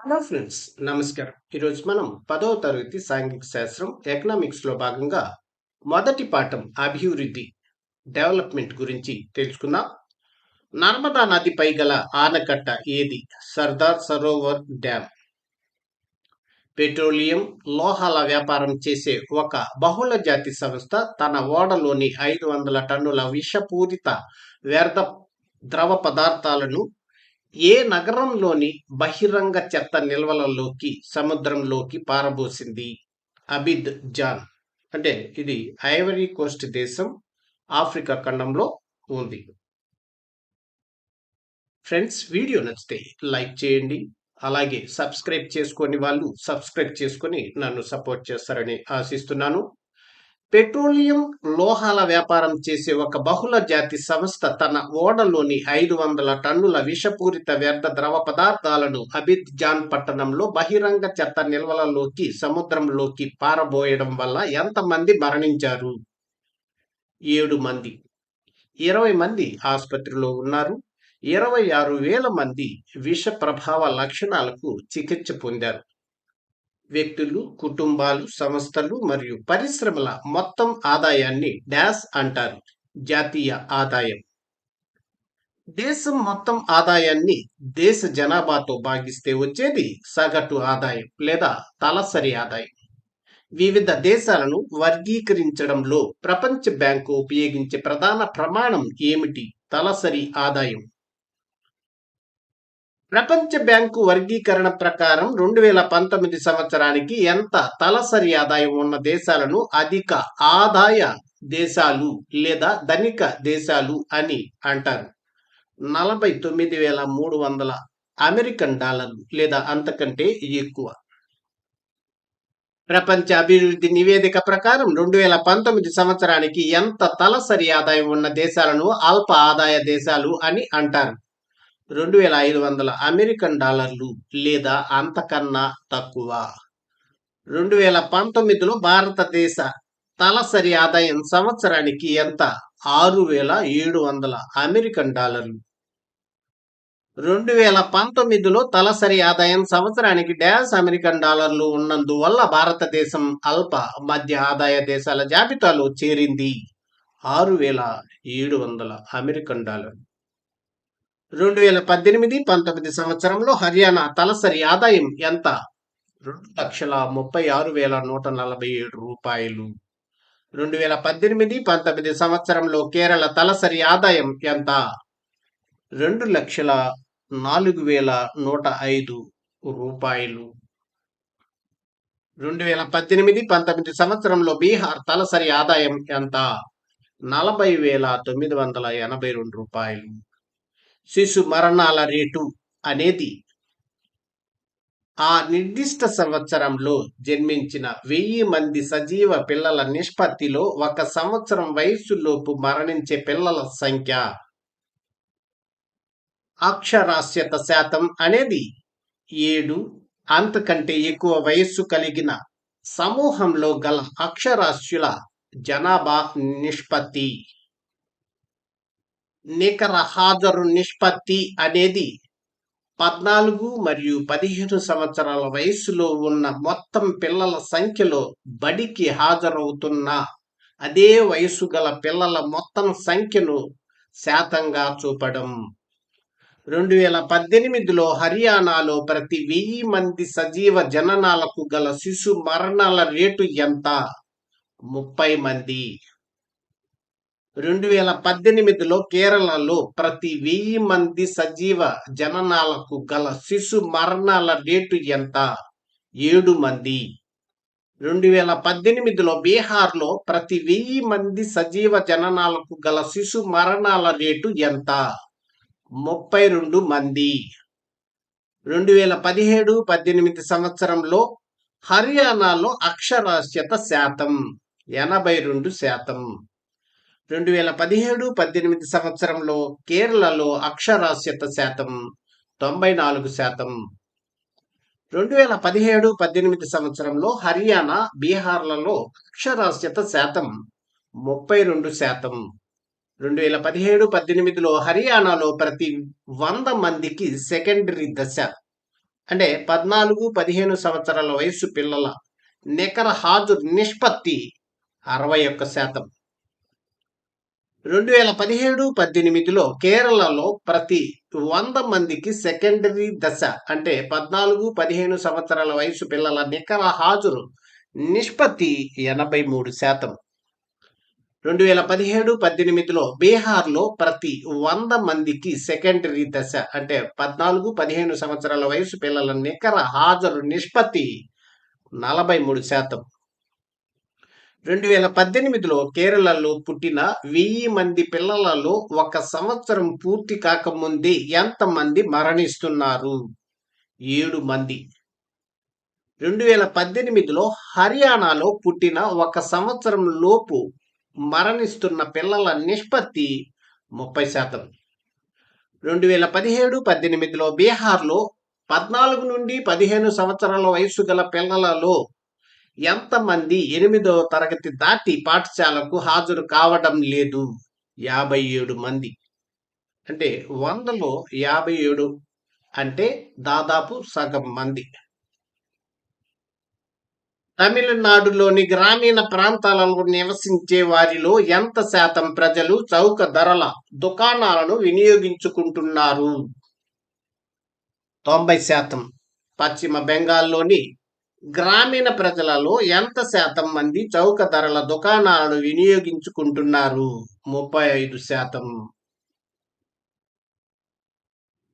Hello friends నమస్కారం. ఈరోజు మనం పదవ తరగతి సాంఘిక శాస్త్రం ఎకనామిక్స్లో భాగంగా మొదటి పాఠం అభివృద్ధి డెవలప్మెంట్ గురించి తెలుసుకుందాం. నర్మదా నదిపై గల ఆనకట్ట ఏది? సర్దార్ సరోవర్ డ్యామ్ పెట్రోలియం లోహాల వ్యాపారం చేసే ఒక బహుళ జాతి సంస్థ తన ఓడలోని ఐదు వందల టన్నుల విషపూరిత వ్యర్థ ద్రవ పదార్థాలను ఏ నగరంలోని బహిరంగ చెత్త నిల్వలలోకి సముద్రంలోకి పారబోసింది? అబిద్ జాన్. అంటే ఇది ఐవరీ కోస్ట్ దేశం ఆఫ్రికా ఖండంలో ఉంది. ఫ్రెండ్స్ వీడియో నచ్చితే లైక్ చేయండి. అలాగే సబ్స్క్రైబ్ చేసుకొని వాళ్ళు సబ్స్క్రైబ్ చేసుకొని నన్ను సపోర్ట్ చేస్తారని ఆశిస్తున్నాను. పెట్రోలియం లోహాల వ్యాపారం చేసే ఒక బహుళ జాతి సంస్థ తన ఓడలోని ఐదు వందల టన్నుల విషపూరిత వ్యర్థ ద్రవ పదార్థాలను అబిద్ జాన్ పట్టణంలో బహిరంగ చెత్త నిల్వలలోకి సముద్రంలోకి పారబోయడం వల్ల ఎంతమంది మరణించారు? ఏడు మంది. ఇరవై మంది ఆసుపత్రిలో ఉన్నారు. ఇరవై ఆరు వేల మంది విష ప్రభావ లక్షణాలకు చికిత్స పొందారు. వ్యక్తులు కుటుంబాలు సంస్థలు మరియు పరిశ్రమల మొత్తం ఆదాయాన్ని డాష్ అంటారు. జాతీయ ఆదాయం. దేశం మొత్తం ఆదాయాన్ని దేశ జనాభాతో భాగిస్తే వచ్చేది సగటు ఆదాయం లేదా తలసరి ఆదాయం. వివిధ దేశాలను వర్గీకరించడంలో ప్రపంచ బ్యాంకు ఉపయోగించే ప్రధాన ప్రమాణం ఏమిటి? తలసరి ఆదాయం. ప్రపంచ బ్యాంకు వర్గీకరణ ప్రకారం రెండు వేల పంతొమ్మిది సంవత్సరానికి ఎంత తలసరి ఆదాయం ఉన్న దేశాలను అధిక ఆదాయ దేశాలు లేదా ధనిక దేశాలు అని అంటారు. నలభై తొమ్మిది వేల మూడు వందల అమెరికన్ డాలర్లు లేదా అంతకంటే ఎక్కువ. ప్రపంచ అభివృద్ధి నివేదిక ప్రకారం రెండు వేల పంతొమ్మిది సంవత్సరానికి ఎంత తలసరి ఆదాయం ఉన్న దేశాలను అల్ప ఆదాయ దేశాలు అని అంటారు. రెండు వేల ఐదు వందల అమెరికన్ డాలర్లు లేదా అంతకన్నా తక్కువ. రెండు వేల పంతొమ్మిదిలో భారతదేశ తలసరి ఆదాయం సంవత్సరానికి ఎంత? ఆరు వేల ఏడు వందల అమెరికన్ డాలర్లు. రెండు వేల పంతొమ్మిదిలో తలసరి ఆదాయం సంవత్సరానికి డాష్ అమెరికన్ డాలర్లు ఉన్నందువల్ల భారతదేశం అల్ప మధ్య ఆదాయ దేశాల జాబితాలో చేరింది. ఆరు వేల ఏడు వందల అమెరికన్ డాలర్లు. రెండు వేల పద్దెనిమిది పంతొమ్మిది సంవత్సరంలో హర్యానా తలసరి ఆదాయం ఎంత? రెండు లక్షల ముప్పై ఆరు వేల నూట నలభై ఏడు రూపాయలు. రెండు వేల పద్దెనిమిది పంతొమ్మిది సంవత్సరంలో కేరళ తలసరి ఆదాయం ఎంత? రెండు లక్షల నాలుగు వేల నూట ఐదు రూపాయలు. రెండు వేల పద్దెనిమిది పంతొమ్మిది సంవత్సరంలో బీహార్ తలసరి ఆదాయం ఎంత? నలభై వేల తొమ్మిది వందల ఎనభై రెండు రూపాయలు. శిశు మరణాల రేటు అనేది ఆ నిర్దిష్ట సంవత్సరంలో జన్మించిన వెయ్యి మంది సజీవ పిల్లల నిష్పత్తిలో ఒక సంవత్సరం వయస్సులోపు మరణించే పిల్లల సంఖ్య అక్షరాస్యత శాతం అనేది ఏడు. అంతకంటే ఎక్కువ వయస్సు కలిగిన సమూహంలో గల అక్షరాస్యుల జనాభా నిష్పత్తి. నికర హాజరు నిష్పత్తి అనేది పద్నాలుగు మరియు పదిహేను సంవత్సరాల వయస్సులో ఉన్న మొత్తం పిల్లల సంఖ్యలో బడికి హాజరవుతున్న అదే వయసు గల పిల్లల మొత్తం సంఖ్యను శాతంగా చూపడం. రెండు వేల పద్దెనిమిదిలో హర్యానాలో ప్రతి వెయ్యి మంది సజీవ జననాలకు గల శిశు మరణాల రేటు ఎంత? ముప్పై మంది. రెండు వేల పద్దెనిమిదిలో కేరళలో ప్రతి వెయ్యి మంది సజీవ జననాలకు గల శిశు మరణాల రేటు ఎంత? ఏడు మంది. రెండు వేల పద్దెనిమిదిలో బీహార్లో ప్రతి వెయ్యి మంది సజీవ జననాలకు గల శిశు మరణాల రేటు ఎంత? ముప్పై రెండు మంది. రెండు వేల పదిహేడు పద్దెనిమిది సంవత్సరంలో హర్యానాలో అక్షరాస్యత శాతం ఎనభై రెండు శాతం. రెండు వేల పదిహేడు పద్దెనిమిది సంవత్సరంలో కేరళలో అక్షరాస్యత శాతం తొంభై నాలుగు శాతం. రెండు వేల పదిహేడు పద్దెనిమిది సంవత్సరంలో హర్యానా బీహార్లలో అక్షరాస్యత శాతం ముప్పై రెండు శాతం. రెండు వేల పదిహేడు పద్దెనిమిదిలో హర్యానాలో ప్రతి వంద మందికి సెకండరీ దశ. అంటే పద్నాలుగు పదిహేను సంవత్సరాల వయసు పిల్లల నికర హాజరు నిష్పత్తి అరవై ఒక్క శాతం. రెండు వేల పదిహేడు పద్దెనిమిదిలో కేరళలో ప్రతి వంద మందికి సెకండరీ దశ అంటే పద్నాలుగు పదిహేను సంవత్సరాల వయసు పిల్లల నికర హాజరు నిష్పత్తి ఎనభై మూడు శాతం. రెండు వేల పదిహేడు పద్దెనిమిదిలో బీహార్లో ప్రతి వంద మందికి సెకండరీ దశ అంటే పద్నాలుగు పదిహేను సంవత్సరాల వయసు పిల్లల నికర హాజరు నిష్పత్తి నలభై మూడు శాతం. రెండు వేల పద్దెనిమిదిలో కేరళలో పుట్టిన వెయ్యి మంది పిల్లలలో ఒక సంవత్సరం పూర్తి కాకముందే ఎంతమంది మరణిస్తున్నారు? ఏడు మంది. రెండు వేల పద్దెనిమిదిలో హర్యానాలో పుట్టిన ఒక సంవత్సరం లోపు మరణిస్తున్న పిల్లల నిష్పత్తి ముప్పై శాతం. రెండు వేల పదిహేడు పద్దెనిమిదిలో బీహార్లో పద్నాలుగు నుండి పదిహేను సంవత్సరాల వయసు గల పిల్లలలో ఎంతమంది ఎనిమిదవ తరగతి దాటి పాఠశాలకు హాజరు కావడం లేదు? యాభై ఏడు మంది. అంటే వందలో యాభై ఏడు అంటే దాదాపు సగం మంది. తమిళనాడులోని గ్రామీణ ప్రాంతాలలో నివసించే వారిలో ఎంత శాతం ప్రజలు చౌక ధరల దుకాణాలను వినియోగించుకుంటున్నారు? తొంభై శాతం. పశ్చిమ బెంగాల్లోని గ్రామీణ ప్రజలలో ఎంత శాతం మంది చౌక ధరల దుకాణాలను వినియోగించుకుంటున్నారు? ముప్పై ఐదు శాతం.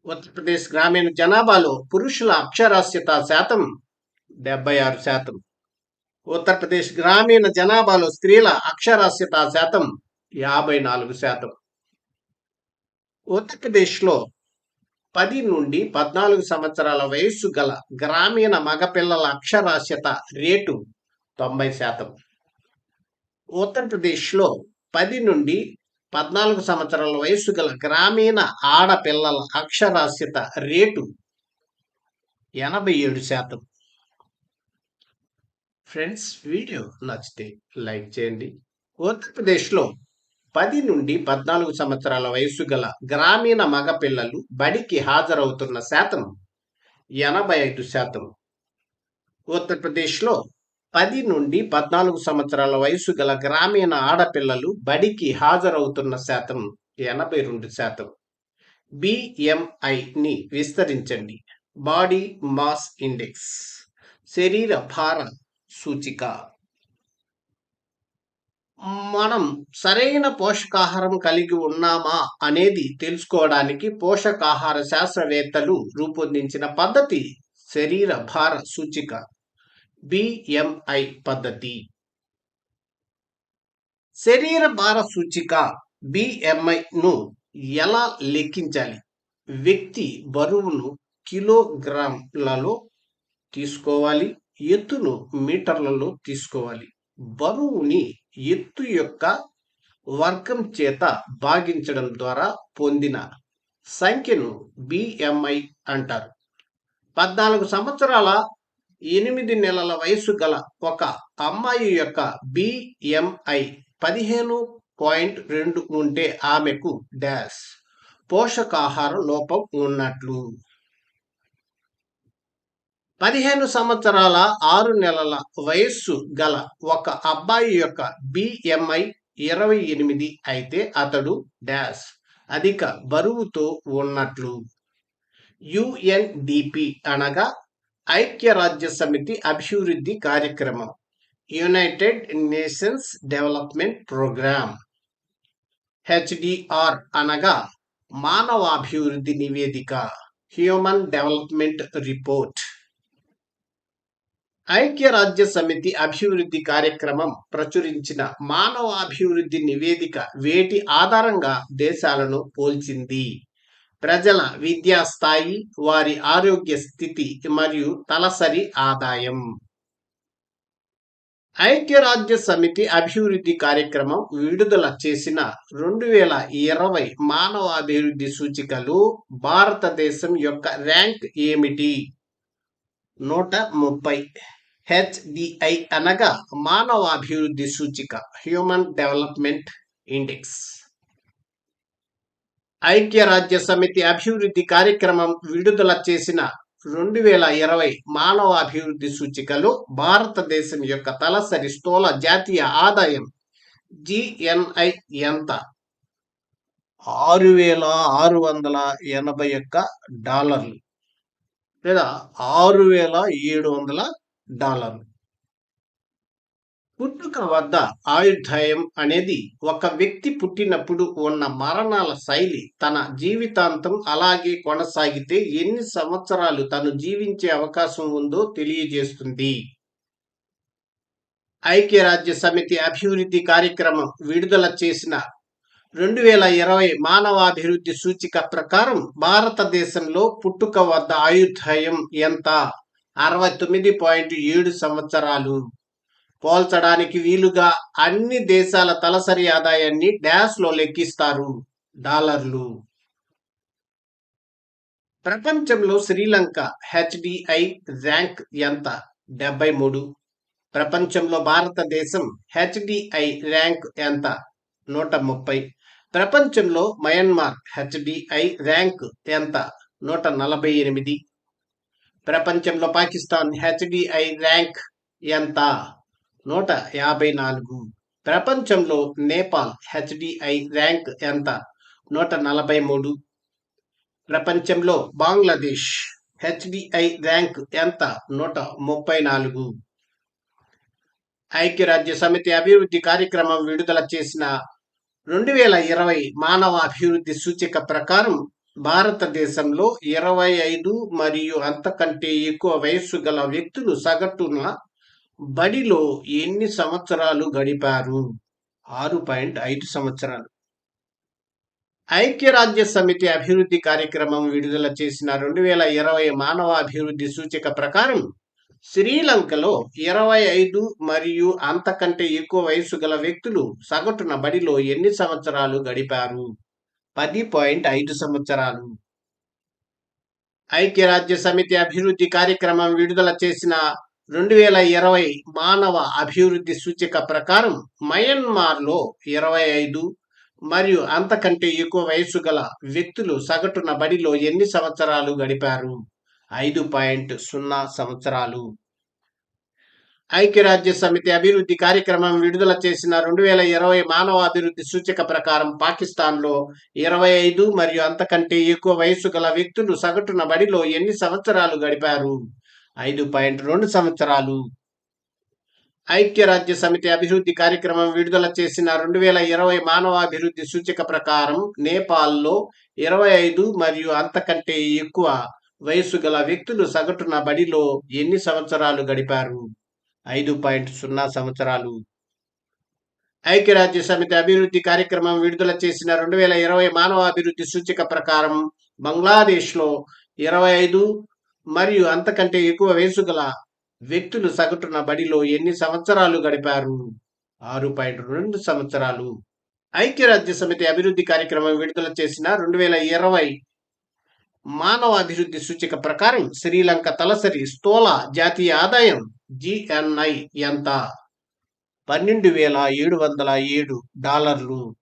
ఉత్తరప్రదేశ్ గ్రామీణ జనాభాలో పురుషుల అక్షరాస్యత శాతం డెబ్బై ఆరు శాతం. ఉత్తరప్రదేశ్ గ్రామీణ జనాభాలో స్త్రీల అక్షరాస్యత శాతం యాభై నాలుగు శాతం. ఉత్తరప్రదేశ్లో పది నుండి పద్నాలుగు సంవత్సరాల వయస్సు గల గ్రామీణ మగపిల్లల అక్షరాస్యత రేటు తొంభై శాతం. ఉత్తరప్రదేశ్లో పది నుండి పద్నాలుగు సంవత్సరాల వయస్సు గల గ్రామీణ ఆడపిల్లల అక్షరాస్యత రేటు ఎనభై ఏడు శాతం. ఫ్రెండ్స్ వీడియో నచ్చితే లైక్ చేయండి. ఉత్తరప్రదేశ్లో పది నుండి పద్నాలుగు సంవత్సరాల వయస్సు గల గ్రామీణ మగపిల్లలు బడికి హాజరవుతున్న శాతం ఎనభై ఐదు శాతం ఉత్తరప్రదేశ్లో పది నుండి పద్నాలుగు సంవత్సరాల వయసు గల గ్రామీణ ఆడపిల్లలు బడికి హాజరవుతున్న శాతం ఎనభై రెండు శాతం బిఎంఐని విస్తరించండి. Body mass index. శరీర భార సూచిక. మనం సరైన పోషకాహారం కలిగి ఉన్నామా అనేది తెలుసుకోవడానికి పోషకాహార శాస్త్రవేత్తలు రూపొందించిన పద్ధతి శరీర భార సూచిక బిఎంఐ పద్ధతి. శరీర భార సూచిక బిఎంఐను ఎలా లెక్కించాలి? వ్యక్తి బరువును కిలోగ్రామ్లలో తీసుకోవాలి ఎత్తును మీటర్లలో తీసుకోవాలి. బరువుని ఎత్తు యొక్క వర్గం చేత భాగించడం ద్వారా పొందిన సంఖ్యను బిఎంఐ అంటారు. పద్నాలుగు సంవత్సరాల ఎనిమిది నెలల వయసు గల ఒక అమ్మాయి యొక్క బిఎంఐ పదిహేను పాయింట్ రెండు ఉంటే ఆమెకు డాష్. పోషకాహార లోపం ఉన్నట్లు. పదిహేను సంవత్సరాల ఆరు నెలల వయస్సు గల ఒక అబ్బాయి యొక్క బిఎంఐ ఇరవై ఎనిమిది అయితే అతడు డాష్ అధిక బరువుతో ఉన్నట్లు. యుఎన్డిపి అనగా ఐక్యరాజ్య సమితి అభివృద్ధి కార్యక్రమం United Nations development programme. HDR అనగా మానవాభివృద్ధి నివేదిక హ్యూమన్ డెవలప్మెంట్ రిపోర్ట్. ఐక్యరాజ్య సమితి అభివృద్ధి కార్యక్రమం ప్రచురించిన మానవ అభివృద్ధి నివేదిక వేటి ఆధారంగా దేశాలను పోల్చింది. ప్రజల విద్యా స్థాయి వారి ఆరోగ్య స్థితి మరియు తలసరి ఆదాయం. ఐక్యరాజ్య సమితి అభివృద్ధి కార్యక్రమం విడుదల చేసిన రెండు వేల ఇరవై మానవ అభివృద్ధి సూచికలు భారతదేశం యొక్క ర్యాంక్ ఏమిటి? నూట ముప్పై. హెచ్డిఐ అనగా మానవ అభివృద్ధి సూచిక హ్యూమన్ డెవలప్మెంట్ ఇండెక్స్ ఐక్యరాజ్య సమితి అభివృద్ధి కార్యక్రమం విడుదల చేసిన రెండు వేల ఇరవై మానవ అభివృద్ధి సూచికలు భారతదేశం యొక్క తలసరి స్థూల జాతీయ ఆదాయం జిఎన్ఐ ఎంత? ఆరు వేల ఆరు వందల ఎనభై ఒక్క డాలర్లు లేదా ఆరు వేల ఏడు వందల డాలర్లు పుట్టుక వద్ద ఆయుర్ధయం అనేది ఒక వ్యక్తి పుట్టినప్పుడు ఉన్న మరణాల శైలి తన జీవితాంతం అలాగే కొనసాగితే ఎన్ని సంవత్సరాలు తను జీవించే అవకాశం ఉందో తెలియజేస్తుంది. ఐక్యరాజ్య సమితి అభివృద్ధి కార్యక్రమం విడుదల చేసిన రెండు వేల ఇరవై మానవాభివృద్ధి సూచిక ప్రకారం భారతదేశంలో పుట్టుక వద్ద ఆయుర్ధయం ఎంత? అరవై తొమ్మిది పాయింట్ ఏడు సంవత్సరాలు. పోల్చడానికి వీలుగా అన్ని దేశాల తలసరి ఆదాయాన్ని డాష్లో లెక్కిస్తారు డాలర్లు. ప్రపంచంలో శ్రీలంక హెచ్డిఐ ర్యాంక్ ఎంత? డెబ్బై మూడు. ప్రపంచంలో భారతదేశం హెచ్డిఐ ర్యాంక్ ఎంత? నూట ముప్పై. ప్రపంచంలో మయన్మార్ హెచ్డిఐ ర్యాంక్ ఎంత? నూట నలభై ఎనిమిది. ప్రపంచంలో పాకిస్తాన్ హెచ్డిఐ ర్యాంక్ ఎంత? నూట యాభై నాలుగు. ప్రపంచంలో నేపాల్ హెచ్డిఐ ర్యాంక్ ఎంత? నూట నలభై మూడు. ప్రపంచంలో బంగ్లాదేశ్ హెచ్డిఐ ర్యాంక్ ఎంత? నూట ముప్పై నాలుగు. ఐక్యరాజ్య సమితి అభివృద్ధి కార్యక్రమం విడుదల చేసిన రెండు వేల ఇరవై మానవ అభివృద్ధి సూచిక ప్రకారం భారతదేశంలో ఇరవై ఐదు మరియు అంతకంటే ఎక్కువ వయస్సు గల వ్యక్తులు సగటున బడిలో ఎన్ని సంవత్సరాలు గడిపారు? ఆరు పాయింట్ ఐదు సంవత్సరాలు. ఐక్యరాజ్య సమితి అభివృద్ధి కార్యక్రమం విడుదల చేసిన రెండు వేల ఇరవై మానవ అభివృద్ధి సూచిక ప్రకారం శ్రీలంకలో ఇరవై ఐదు మరియు అంతకంటే ఎక్కువ వయసు గల వ్యక్తులు సగటున బడిలో ఎన్ని సంవత్సరాలు గడిపారు? పది పాయింట్ ఐదు సంవత్సరాలు. ఐక్యరాజ్య సమితి అభివృద్ధి కార్యక్రమం విడుదల చేసిన రెండు వేల ఇరవై మానవ అభివృద్ధి సూచిక ప్రకారం మయన్మార్లో ఇరవై ఐదు మరియు అంతకంటే ఎక్కువ వయసు గల వ్యక్తులు సగటున బడిలో ఎన్ని సంవత్సరాలు గడిపారు? ఐదు పాయింట్ సున్నా సంవత్సరాలు. ఐక్యరాజ్య సమితి అభివృద్ధి కార్యక్రమం విడుదల చేసిన రెండు వేల ఇరవై మానవ అభివృద్ధి సూచిక ప్రకారం పాకిస్తాన్లో ఇరవై ఐదు మరియు అంతకంటే ఎక్కువ వయస్సు గల వ్యక్తులు సగటున బడిలో ఎన్ని సంవత్సరాలు గడిపారు? ఐదు పాయింట్ రెండు సంవత్సరాలు. ఐక్యరాజ్య సమితి అభివృద్ధి కార్యక్రమం విడుదల చేసిన రెండు వేల ఇరవై మానవాభివృద్ధి సూచిక ప్రకారం నేపాల్లో ఇరవై ఐదు మరియు అంతకంటే ఎక్కువ వయస్సు గల వ్యక్తులు సగటున బడిలో ఎన్ని సంవత్సరాలు గడిపారు? ఐదు పాయింట్ సున్నా సంవత్సరాలు. ఐక్యరాజ్య సమితి అభివృద్ధి కార్యక్రమం విడుదల చేసిన రెండు వేల ఇరవై మానవ అభివృద్ధి సూచిక ప్రకారం బంగ్లాదేశ్లో ఇరవై ఐదు మరియు అంతకంటే ఎక్కువ వయసు గల వ్యక్తులు సగటున బడిలో ఎన్ని సంవత్సరాలు గడిపారు? ఆరు పాయింట్ రెండు సంవత్సరాలు. ఐక్యరాజ్య సమితి అభివృద్ధి కార్యక్రమం విడుదల చేసిన రెండు వేల ఇరవై మానవ అభివృద్ధి సూచిక ప్రకారం శ్రీలంక తలసరి స్థూల జాతీయ ఆదాయం జిఎన్ఐ ఎంత పన్నెండు వేల ఏడు వందల ఏడు డాలర్లు.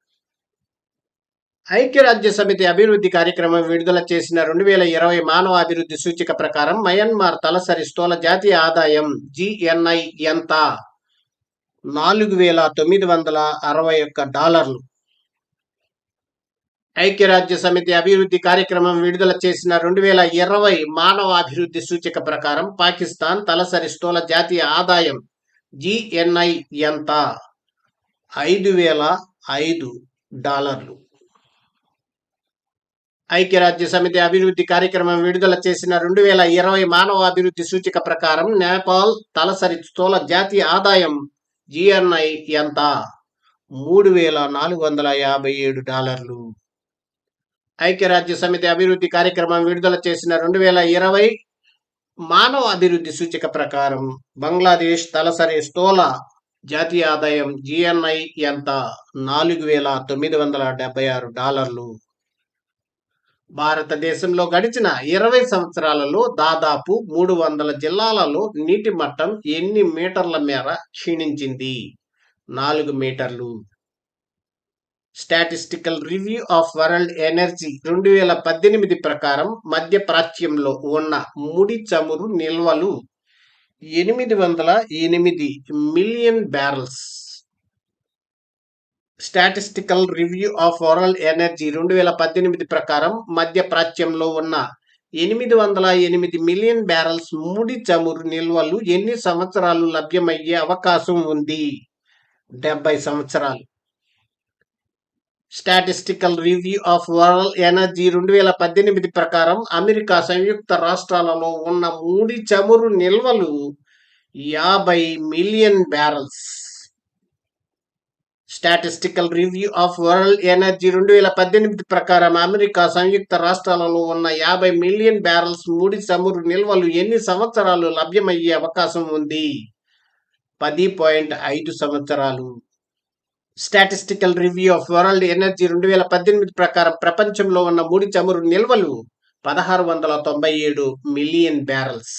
ఐక్యరాజ్య సమితి అభివృద్ధి కార్యక్రమం విడుదల చేసిన రెండు వేల ఇరవై మానవ అభివృద్ధి సూచిక ప్రకారం మయన్మార్ తలసరి స్థూల జాతీయ ఆదాయం జిఎన్ఐ ఎంత? నాలుగు వేల తొమ్మిది వందల అరవై ఒక్క డాలర్లు. ఐక్యరాజ్య సమితి అభివృద్ధి కార్యక్రమం విడుదల చేసిన రెండు వేల ఇరవై మానవ అభివృద్ధి సూచిక ప్రకారం పాకిస్తాన్ తలసరి స్థూల జాతీయ ఆదాయం జిఎన్ఐ ఎంత? ఐదు వేల ఐదు డాలర్లు. ఐక్యరాజ్య సమితి అభివృద్ధి కార్యక్రమం విడుదల చేసిన రెండు వేల ఇరవై మానవ అభివృద్ధి సూచిక ప్రకారం నేపాల్ తలసరి స్థూల జాతీయ ఆదాయం జిఎన్ఐ ఎంత? మూడు వేల నాలుగు వందల యాభై ఏడు డాలర్లు. ఐక్యరాజ్య సమితి అభివృద్ధి కార్యక్రమం విడుదల చేసిన రెండు వేల ఇరవై మానవ అభివృద్ధి సూచిక ప్రకారం బంగ్లాదేశ్ తలసరి స్థూల జాతీయ ఆదాయం జిఎన్ఐ ఎంత? నాలుగు వేల తొమ్మిది వందల డెబ్బై ఆరు డాలర్లు. భారతదేశంలో గడిచిన ఇరవై సంవత్సరాలలో దాదాపు మూడు వందల జిల్లాలలో నీటి మట్టం ఎన్ని మీటర్ల మేర క్షీణించింది? నాలుగు మీటర్లు. Statistical review of world energy రెండు వేల పద్దెనిమిది ప్రకారం మధ్య ప్రాచ్యంలో ఉన్న ముడి చమురు నిల్వలు ఎనిమిది వందల ఎనిమిది million barrels. Statistical review of world energy రెండు వేల పద్దెనిమిది ప్రకారం మధ్య ప్రాచ్యంలో ఉన్న ఎనిమిది వందల ఎనిమిది మిలియన్ బ్యారల్స్ ముడి చమురు నిల్వలు ఎన్ని సంవత్సరాలు లభ్యమయ్యే అవకాశం ఉంది? డెబ్బై సంవత్సరాలు. Statistical review of world energy రెండు వేల పద్దెనిమిది ప్రకారం అమెరికా సంయుక్త రాష్ట్రాలలో ఉన్న ముడి చమురు నిల్వలు యాభై million barrels. Statistical review of world energy రెండు వేల పద్దెనిమిది ప్రకారం అమెరికా సంయుక్త రాష్ట్రాలలో ఉన్న యాభై మిలియన్ బ్యారల్స్ ముడి చమురు నిల్వలు ఎన్ని సంవత్సరాలు లభ్యమయ్యే అవకాశం ఉంది? పది పాయింట్ ఐదు సంవత్సరాలు. Statistical review of world energy రెండు వేల పద్దెనిమిది ప్రకారం ప్రపంచంలో ఉన్న ముడి చమురు నిల్వలు పదహారు వందల తొంభై ఏడు million barrels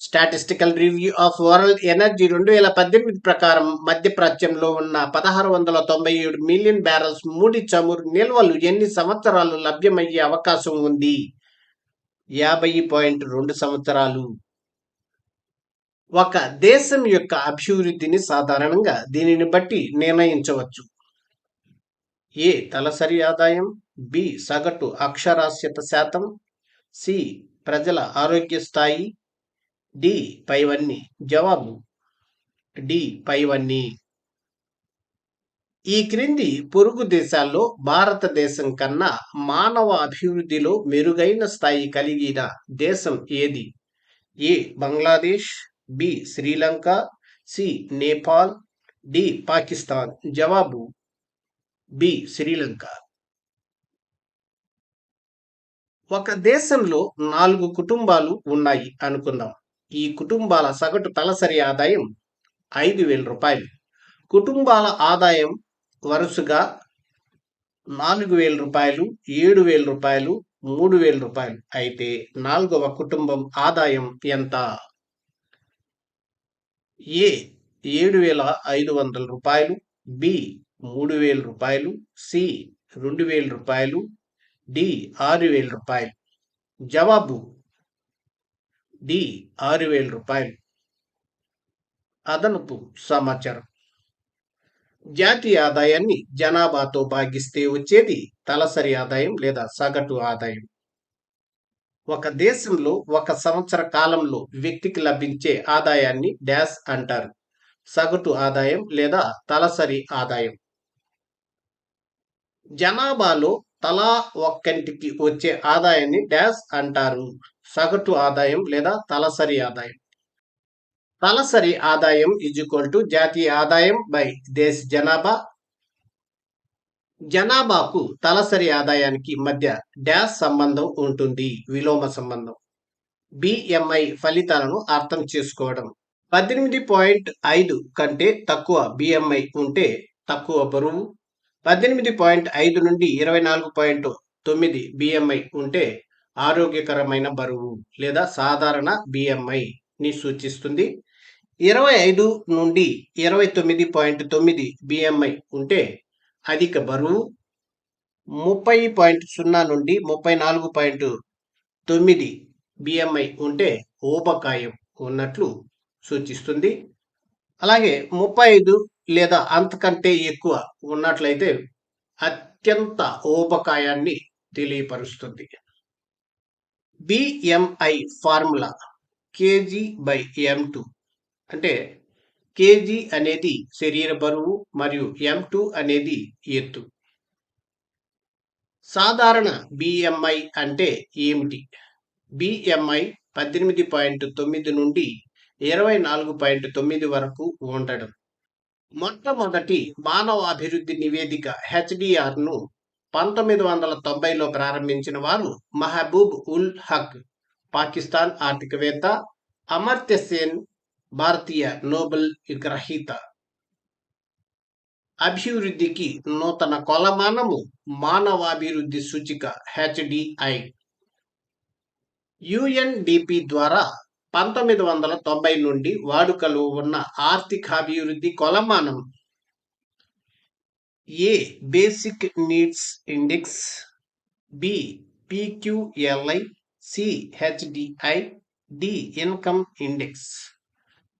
statistical review of world energy రెండు వేల పద్దెనిమిది ప్రకారం మధ్యప్రాచ్యంలో ఉన్న పదహారు వందల తొంభై ఏడు మిలియన్ బ్యారల్స్ ముడి చమురు నిల్వలు ఎన్ని సంవత్సరాలు లభ్యమయ్యే అవకాశం ఉంది? యాభై పాయింట్ రెండు సంవత్సరాలు. ఒక దేశం యొక్క అభివృద్ధిని సాధారణంగా దీనిని బట్టి నిర్ణయించవచ్చు. ఏ తలసరి ఆదాయం బి సగటు అక్షరాస్యత శాతం సి ప్రజల ఆరోగ్య స్థాయి డి పైవన్నీ. జవాబు డి పైవన్నీ. ఈ క్రింది పొరుగు దేశాల్లో భారతదేశం కన్నా మానవ అభివృద్ధిలో మెరుగైన స్థాయి కలిగిన దేశం ఏది? A Bangladesh B Sri Lanka C Nepal D Pakistan. జవాబు బి శ్రీలంక. ఒక దేశంలో నాలుగు కుటుంబాలు ఉన్నాయి అనుకుందాం. ఈ కుటుంబాల సగటు తలసరి ఆదాయం ఐదు వేల రూపాయలు. కుటుంబాల ఆదాయం వరుసగా నాలుగు వేల రూపాయలు ఏడు వేల రూపాయలు మూడు వేల రూపాయలు. అయితే నాలుగవ కుటుంబం ఆదాయం ఎంత? ఏ ఏడు వేల ఐదు వందల రూపాయలు బి మూడు వేల రూపాయలు సి రెండు వేల రూపాయలు డి ఆరు వేల రూపాయలు. జవాబు డి ఆరు వేల రూపాయలు. అదనపు సమాచారం. జాతీయ ఆదాయాన్ని జనాభాతో భాగిస్తే వచ్చేది తలసరి ఆదాయం లేదా సగటు ఆదాయం. ఒక దేశంలో ఒక సంవత్సర కాలంలో వ్యక్తికి లభించే ఆదాయాన్ని డాష్ అంటారు. సగటు ఆదాయం లేదా తలసరి ఆదాయం. జనాభాలో తలా ఒక్కంటికి వచ్చే ఆదాయాన్ని డాష్ అంటారు. సగటు ఆదాయం లేదా తలసరి ఆదాయం. తలసరి ఆదాయం ఈజ్ ఈక్వల్ టు జాతీయ ఆదాయం బై దేశ జనాభా జనాభాకు తలసరి ఆదాయానికి మధ్య డ్యాష్ సంబంధం ఉంటుంది విలోమ సంబంధం. బిఎంఐ ఫలితాలను అర్థం చేసుకోవడం. పద్దెనిమిది పాయింట్ ఐదు కంటే తక్కువ బిఎంఐ ఉంటే తక్కువ బరువు. పద్దెనిమిది పాయింట్ ఐదు నుండి ఇరవై నాలుగు పాయింట్ తొమ్మిది బిఎంఐ ఉంటే ఆరోగ్యకరమైన బరువు లేదా సాధారణ బిఎంఐ ని సూచిస్తుంది. ఇరవై ఐదు నుండి ఇరవై తొమ్మిది పాయింట్ తొమ్మిది బిఎంఐ ఉంటే అధిక బరువు ముప్పై పాయింట్ సున్నా నుండి ముప్పై నాలుగు పాయింట్ తొమ్మిది బిఎంఐ ఉంటే ఊబకాయం ఉన్నట్లు సూచిస్తుంది. అలాగే ముప్పై ఐదు లేదా అంతకంటే ఎక్కువ ఉన్నట్లయితే అత్యంత ఊబకాయాన్ని తెలియపరుస్తుంది. BMI formula KG by M two అంటే కేజీ అనేది శరీర బరువు మరియు ఎం టూ అనేది ఎత్తు. సాధారణ బిఎంఐ అంటే ఏమిటి? బిఎంఐ పద్దెనిమిది పాయింట్ తొమ్మిది నుండి ఇరవై నాలుగు పాయింట్ తొమ్మిది వరకు ఉండడం. మొట్టమొదటి మానవ అభివృద్ధి నివేదిక హెచ్డిఆర్ను పంతొమ్మిది వందల తొంభైలో ప్రారంభించిన వారు మహబూబ్ ఉల్ హక్ పాకిస్తాన్ ఆర్థికవేత్త అమర్త్య సేన్ భారతీయ నోబెల్ గ్రహీత అభివృద్ధికి నూతన కొలమానము మానవాభివృద్ధి సూచిక హెచ్డిఐ. యుఎన్డిపి ద్వారా పంతొమ్మిది వందల తొంభై నుండి వాడుకలో ఉన్న ఆర్థికాభివృద్ధి కొలమానం A basic needs index B PQLI C HDI D income index.